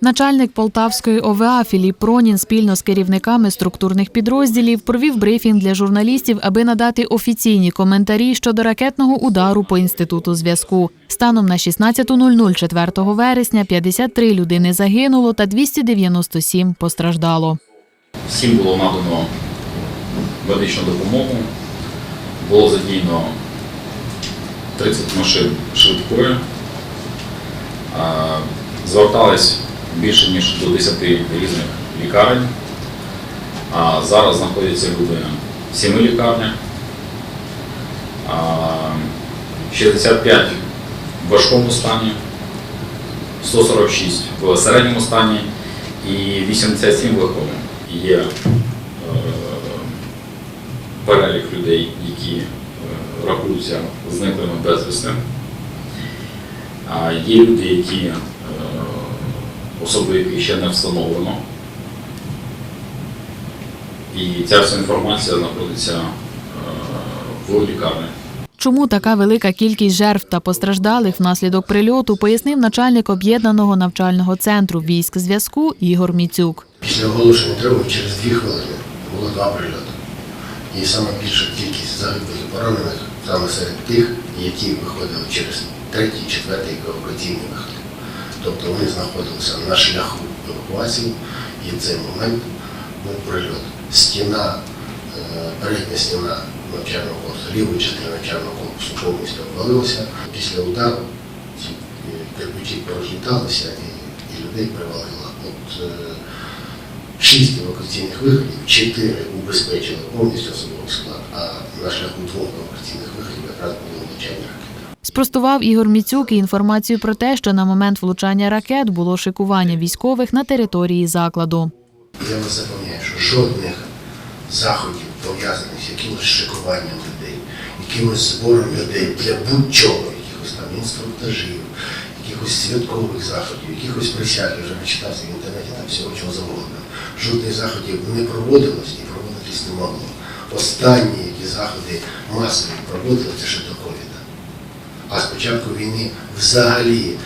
Начальник Полтавської ОВА Філіп Пронін спільно з керівниками структурних підрозділів провів брифінг для журналістів, аби надати офіційні коментарі щодо ракетного удару по інституту зв'язку. Станом на 16.00 4 вересня 53 людини загинуло та 297 постраждало. Всім було надано медичну допомогу. Було задіяно 30 машин швидкої. Звертались більше ніж до 10 різних лікарень. А зараз знаходяться люди в 7 лікарнях. 65 в важкому стані, 146 в середньому стані і 87 в легкому. Є е, перелік людей, які е, рахуються зниклими безвісти. Є люди, які е, особи, яких ще не встановлено. І ця вся інформація знаходиться е, в лікарні. Чому така велика кількість жертв та постраждалих внаслідок прильоту, пояснив начальник об'єднаного навчального центру військ зв'язку Ігор Міцюк. Після оголошення тривоги через дві хвилини було два прильоти. І саме більша кількість загиблих і поранених саме серед тих, які виходили через третій, четвертий евакуаційний виход. Тобто вони знаходилися на шляху евакуації, і в цей момент був прильот. Стіна, е, передня стіна навчального корпусу, лівої частини навчального корпусу повністю обвалилася. Після удару ці е, кирпичі порозліталися і, людей привалило. От, е, шість евакуаційних виходів, чотири убезпечили повністю особовий склад, а на шляху двох евакуаційних виходів якраз були навчальні ракети. Спростував Ігор Міцюк і інформацію про те, що на момент влучання ракет було шикування військових на території закладу. Я вас запевняю, що жодних заходів, пов'язаних з якимось шикуванням людей, якимось збором людей для будь-чого, якихось там інструктажів, якихось святкових заходів, якихось присяг, я вже почитався в інтернеті, там всього чого завгодно. Жодних заходів не проводилось і проводитись не могло. Останні, які заходи масові проводили, це ще до. А з початку війни взагалі е,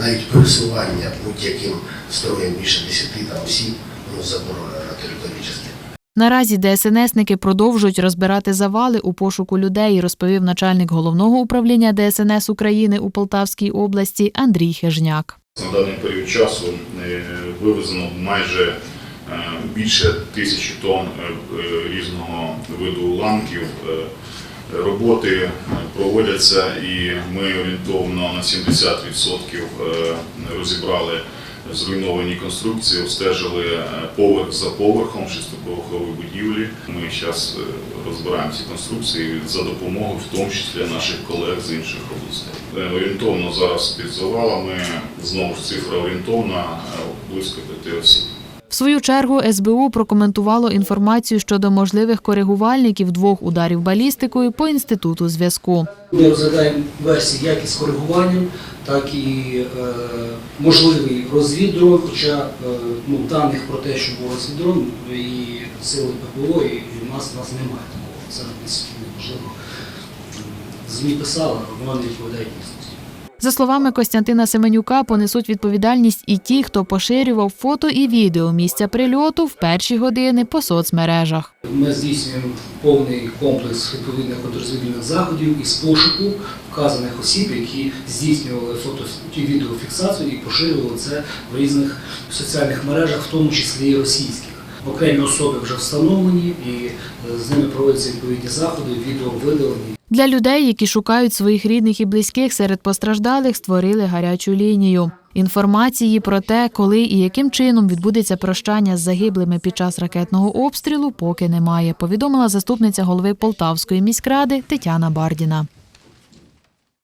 навіть пересування будь-яким строєм більше 10 там осіб ну, заборонено на території частини. Наразі ДСНСники продовжують розбирати завали у пошуку людей, розповів начальник головного управління ДСНС України у Полтавській області Андрій Хижняк. На даний період часу е, вивезено майже е, більше тисячі тонн різного виду уламків. Е, Роботи е, проводяться і ми орієнтовно на 70% е, розібрали зруйновані конструкції, обстежили е, поверх за поверхом шестиповерхової будівлі. Ми зараз розбираємо ці конструкції за допомогою, в тому числі наших колег з інших областей. Е, Орієнтовно зараз під завалами знову ж цифра орієнтовна е, близько п'яти осіб. Свою чергу СБУ прокоментувало інформацію щодо можливих коригувальників двох ударів балістикою по інституту зв'язку. Ми розглядаємо версії як із коригуванням, так і е, можливий розвіддрон, хоча е, ну, даних про те, що був розвіддрон, і сили ППО, і, в нас, нас немає такого. Це десь, можливо, м, ЗМІ писали, воно не відповідає дійсності. За словами Костянтина Семенюка, понесуть відповідальність і ті, хто поширював фото і відео місця прильоту в перші години по соцмережах. Ми здійснюємо повний комплекс відповідних контррозвідувальних заходів із пошуку вказаних осіб, які здійснювали фото і відеофіксацію і поширювали це в різних соціальних мережах, в тому числі і російських. Окремі особи вже встановлені і е, з ними проводяться відповідні заходи, відео видалені. Для людей, які шукають своїх рідних і близьких серед постраждалих, створили гарячу лінію. Інформації про те, коли і яким чином відбудеться прощання з загиблими під час ракетного обстрілу, поки немає. Повідомила заступниця голови Полтавської міськради Тетяна Бардіна.